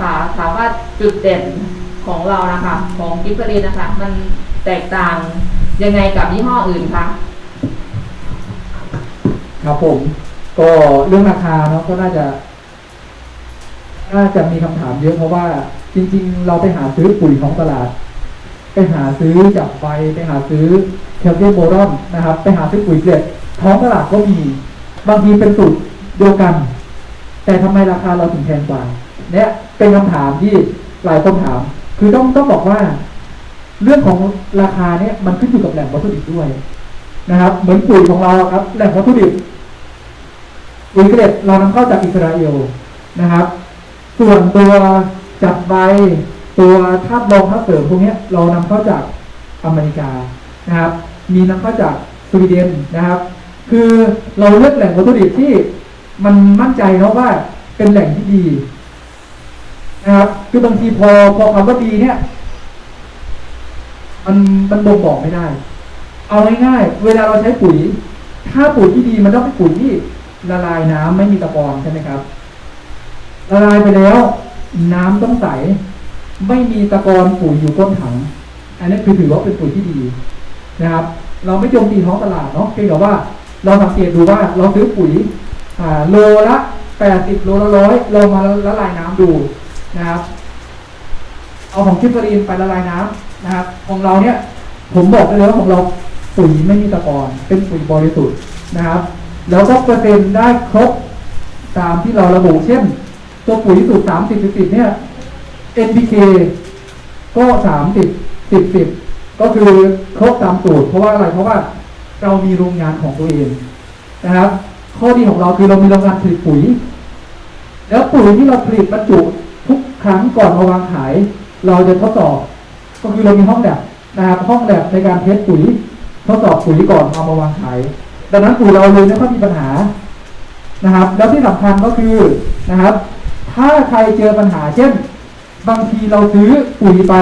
ค่ะถามว่าจุดเด่นของเรานะคะของกิฟเฟอรีนะคะ มันแตกต่างยังไงกับยี่ห้ออื่นคะครับผม ก็เรื่องราคาเนาะก็น่าจะ น่าจะมีคำถามเยอะเพราะว่า จริง ๆ เราไปหาซื้อปุ๋ยของตลาด ไปหาซื้อจากไฟไปหาซื้อแคลเซียมโบรอนนะครับ ไปหาซื้อปุ๋ยเกล็ดท้องตลาดก็มี บางทีเป็นสูตรเดียวกัน แต่ทำไมราคาเราถึงแพงกว่า เนี่ยเป็นคำถามที่หลายคนถาม คือต้องต้องบอกว่า เรื่องของราคาเนี่ยมันขึ้นอยู่กับแหล่งวัตถุดิบด้วยนะครับ เหมือนปุ๋ยของเราครับ แหล่งวัตถุดิบปุ๋ยเกล็ดเรานำเข้าจากอิสราเอลนะครับ ส่วนตัวจับใบตัวธาตุรองธาตุเสริมพวกนี้เรานำเข้าจากอเมริกานะครับ มีนำเข้าจากสวีเดนนะครับ คือเราเลือกแหล่งวัตถุดิบที่มันมั่นใจเนาะว่าเป็นแหล่งที่ดี นะครับ คือบางทีพอพอคำว่าดีเนี่ย มันมันบ่งบอกไม่ได้ เอาง่ายๆเวลาเราใช้ปุ๋ย ถ้าปุ๋ยที่ดีมันต้องเป็นปุ๋ยที่ละลายน้ำไม่มีตะกอนใช่ไหมครับ ละลายไปแล้ว น้ำต้องใส ไม่มีตะกอนปุ๋ยอยู่ก้นถัง อันนี้คือถือว่าเป็นปุ๋ยที่ดีนะครับ เราไม่โจมตีท้องตลาดเนาะเพียงแต่ว่าเราสังเกตดูว่าเราซื้อปุ๋ยอ่าโลละแปดสิบโลละร้อยเรามาละลายน้ำดู นะครับ เอาของคิปเปอรีนไปละลายน้ำนะครับ ของเราเนี่ย ผมบอกได้เลยว่าของเราปุ๋ยไม่มีตะกอนเป็นปุ๋ยบริสุทธิ์นะครับ แล้วก็เปอร์เซ็นต์ได้ครบตามที่เราระบุเช่น ตัวปุ๋ยสูตรสามสิบสิบเนี่ย NPK ก็สามสิบสิบสิบก็คือครบตามสูตรเพราะว่าอะไรเพราะว่าเรามีโรงงานของตัวเองนะครับ ข้อดีของเราคือเรามีโรงงานผลิตปุ๋ย แล้วปุ๋ยที่เราผลิตบรรจุ ครั้งก่อนมาวางขาย เราจะทดสอบ ก็คือเรามีห้องแลบนะครับห้องแลบในการเทสปุ๋ย ทดสอบปุ๋ยก่อนเอามาวางขาย ดังนั้นปุ๋ยเราเลยไม่ค่อยมีปัญหานะครับ แล้วที่สำคัญก็คือนะครับ ถ้าใครเจอปัญหา เช่น บางทีเราซื้อปุ๋ยไป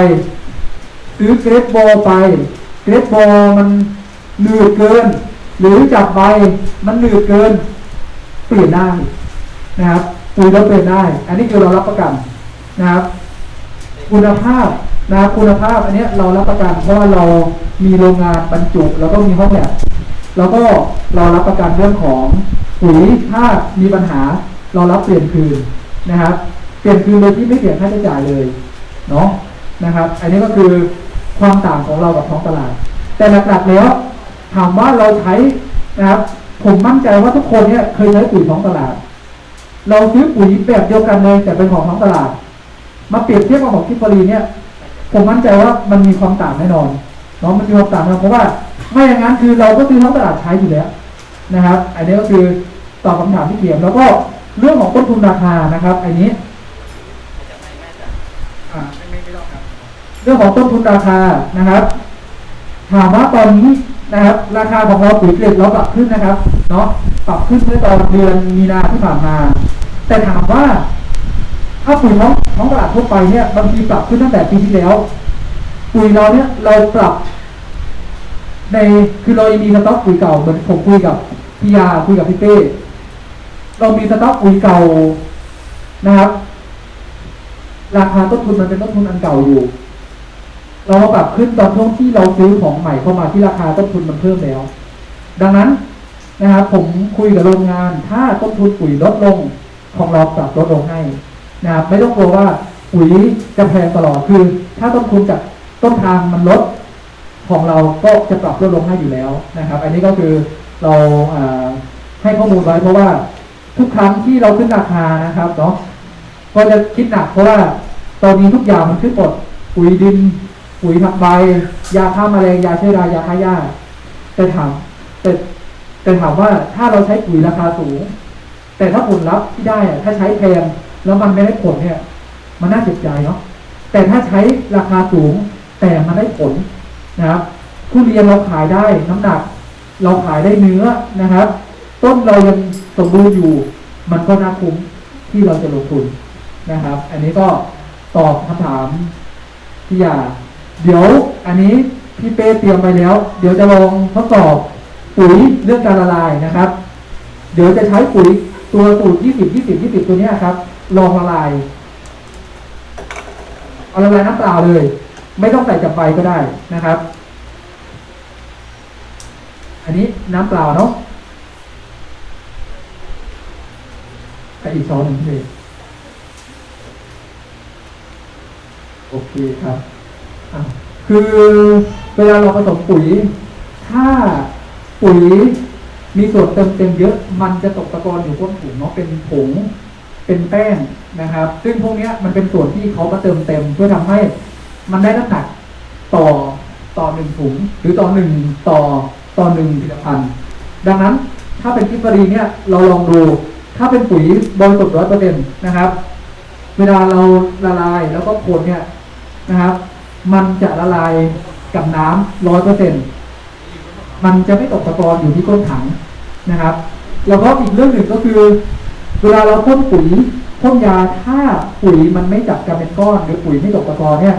ซื้อเกรดโบไปเกรดโบมันหนืดเกิน หรือจับใบมันหนืดเกิน เปลี่ยนได้นะครับปุ๋ยเราเปลี่ยนได้ อันนี้คือเรารับประกัน นะครับ คุณภาพนะครับคุณภาพอันนี้เรารับประกันเพราะว่าเรามีโรงงานบรรจุ แล้วก็มีห้องแลบแล้วก็เรารับประกันเรื่องของปุ๋ยถ้ามีปัญหาเรารับเปลี่ยนคืนนะครับ เปลี่ยนคืนโดยที่ไม่เสียค่าใช้จ่ายเลยเนาะนะครับ อันนี้ก็คือความต่างของเรากับท้องตลาด แต่หลักๆแล้วถามว่าเราใช้นะครับผมมั่นใจว่าทุกคนเนี่ยเคยใช้ปุ๋ยท้องตลาด เราซื้อปุ๋ยแบบเดียวกันเลยแต่เป็นของท้องตลาด มาเปรียบเทียบกับของคิปเปอรีเนี่ยผมมั่นใจว่ามันมีความต่างแน่นอนเนาะมันมีความต่างน่นอนเพราะว่าไม่อย่างนั้นคือเราก็ซื้อท้องตลาดใช้อยู่แล้วนะครับ อันนี้ก็คือตอบคำถามที่เขียนแล้วก็เรื่องของต้นทุนราคานะครับ อันนี้เรื่องของต้นทุนราคานะครับ ถามว่าตอนนี้นะครับ ราคาของเราปุ๋ยเกล็ดเราปรับขึ้นนะครับเนาะปรับขึ้นเมื่อตอนเดือนมีนาที่ผ่านมา แต่ถามว่า ถ้าปุ๋ยท้อง ท้องตลาดทั่วไปเนี่ยบางทีปรับขึ้นตั้งแต่ปีที่แล้วปุ๋ยเราเนี่ยเราปรับ ในคือเรายังมีสต็อกปุ๋ยเก่าเหมือนผมคุยกับพี่ยาคุยกับพี่เป้เรามีสต็อกปุ๋ยเก่านะครับ ราคาต้นทุนมันเป็นต้นทุนอันเก่าอยู่ เรามาปรับขึ้นตอนช่วงที่เราซื้อของใหม่เข้ามาที่ราคาต้นทุนมันเพิ่มแล้ว ดังนั้นนะครับผมคุยกับโรงงาน ถ้าต้นทุนปุ๋ยลดลงของเราปรับลดลงให้ นะครับไม่ต้องกลัวว่าปุ๋ยจะแพงตลอดคือ ถ้าต้นทุนจากต้นทางมันลดของเราก็จะปรับลดลงให้อยู่แล้วนะครับ อันนี้ก็คือเราให้ข้อมูลไว้เพราะว่าทุกครั้งที่เราขึ้นราคานะครับเนาะก็จะคิดหนักเพราะว่าตอนนี้ทุกอย่างมันขึ้นหมดปุ๋ยดิน ปุ๋ยผักใบ ยาฆ่าแมลงยาเชื้อรายาฆ่าหญ้าแต่ถามแต่แต่ถามว่าถ้าเราใช้ปุ๋ยราคาสูง แต่ถ้าผลลัพธ์ที่ได้อะถ้าใช้แพง แล้วมันไม่ได้ผลเนี่ย มันน่าเจ็บใจเนาะแต่ถ้าใช้ราคาสูงแต่มันได้ผลนะครับทุเรียนเราขายได้น้ำหนัก เราขายได้เนื้อนะครับ ต้นเรายังสมบูรณ์อยู่ มันก็น่าคุ้มที่เราจะลงทุนนะครับ อันนี้ก็ตอบคำถามพี่ยาเดี๋ยวอันนี้พี่เป้เตรียมไปแล้ว เดี๋ยวจะลองทดสอบปุ๋ยเรื่องการละลายนะครับ เดี๋ยวจะใช้ปุ๋ย ตัวสูตร20 20 20ตัวนี้ครับ ลองละลาย เอาละลายน้ำเปล่าเลย ไม่ต้องใส่จับไฟก็ได้นะครับ อันนี้น้ำเปล่าเนาะไปอีกช้อนหนึ่งเลยโอเคครับ คือเวลาเราผสมปุ๋ย ถ้าปุ๋ย มีส่วนเติมเต็มเยอะ มันจะตกตะกอนอยู่ก้นถุงเนาะเป็นผงเป็นแป้งนะครับ ซึ่งพวกนี้มันเป็นส่วนที่เขามาเติมเต็มเพื่อทำให้มันได้น้ำหนักต่อต่อหนึ่งถุงหรือต่อหนึ่งต่อต่อหนึ่งผลิตภัณฑ์ดังนั้นถ้าเป็นกิฟฟรีเนี่ยเราลองดู ถ้าเป็นปุ๋ยบริสุทธิ์ร้อยเปอร์เซ็นต์นะครับ เวลาเราละลายแล้วก็คนเนี่ยนะครับ มันจะละลายกับน้ำร้อยเปอร์เซ็นต์ มันจะไม่ตกตะกอนอยู่ที่ก้นถังนะครับ แล้วก็อีกเรื่องหนึ่งก็คือ เวลาเราพ่นปุ๋ยพ่นยาถ้าปุ๋ยมันไม่จับกันเป็นก้อน หรือปุ๋ยไม่ตกตะกอนเนี่ย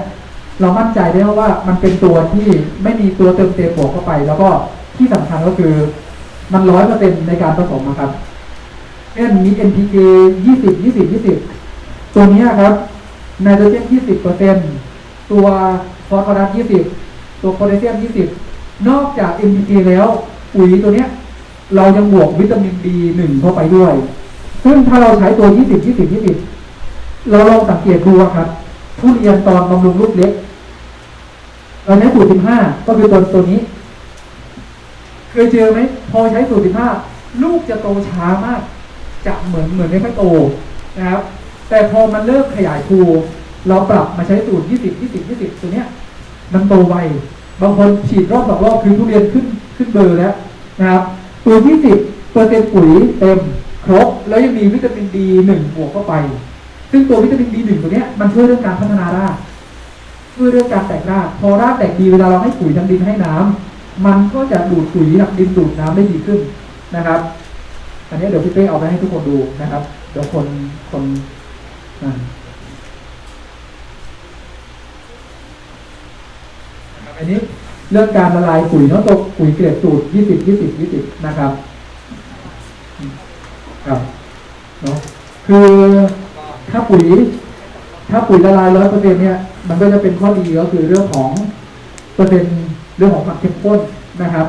เรามั่นใจได้ว่ามันเป็นตัวที่ไม่มีตัวเติมเต็มบวกเข้าไป แล้วก็ที่สำคัญก็คือมันร้อยเปอร์เซ็นในการผสมนะครับเช่นมี NPK ยี่สิบยี่สิบยี่สิบตัวนี้ครับไนโตรเจนยี่สิบเปอร์เซ็นตัวฟอสฟอรัสยี่สิบตัวโพแทสเซียมยี่สิบ นอกจาก NPK แล้วปุ๋ยตัวเนี้ย เรายังบวกวิตามิน B1 เข้าไปด้วย ซึ่งถ้าเราใช้ตัว 20 20 20 เราลองสังเกตดูอะครับทุเรียนตอนบำรุงลูกเล็กเราใช้สูตร 15 ก็คือตัวตัวนี้ เคยเจอไหมพอใช้สูตร 15 ลูกจะโตช้ามาก จะเหมือนเหมือนไม่ค่อยโตนะครับ แต่พอมันเริ่มขยายภูเราปรับมาใช้สูตร 20 20 20 ตัวเนี้ย มันโตไว บางคนฉีดรอบสองรอบคือทุเรียนขึ้นขึ้นเบอร์แล้วนะครับตัวที่สิบเปอร์เซ็นต์ปุ๋ยเต็มครบแล้วยังมีวิตามินดีหนึ่งบวกเข้าไป ซึ่งตัววิตามินดีหนึ่งตัวเนี้ยมันช่วยเรื่องการพัฒนารากช่วยเรื่องการแตกรากพอรากแตกดีเวลาเราให้ปุ๋ยทางดินให้น้ำมันก็จะดูดปุ๋ยทางดินดูดน้ำได้ดีขึ้นนะครับ อันนี้เดี๋ยวพี่เป้เอาไปให้ทุกคนดูนะครับเดี๋ยวคนคนอ่า อันนี้เรื่องการละลายปุ๋ยเนาะตัวปุ๋ยเกรดสูตรยี่สิบยี่สิบยี่สิบนะครับครับเนาะคือถ้าปุ๋ย ถ้าปุ๋ยละลายร้อยเปอร์เซ็นเนี่ย มันก็จะเป็นข้อดีก็คือเรื่องของเปอร์เซ็นต์เรื่องของความเข้มข้นนะครับ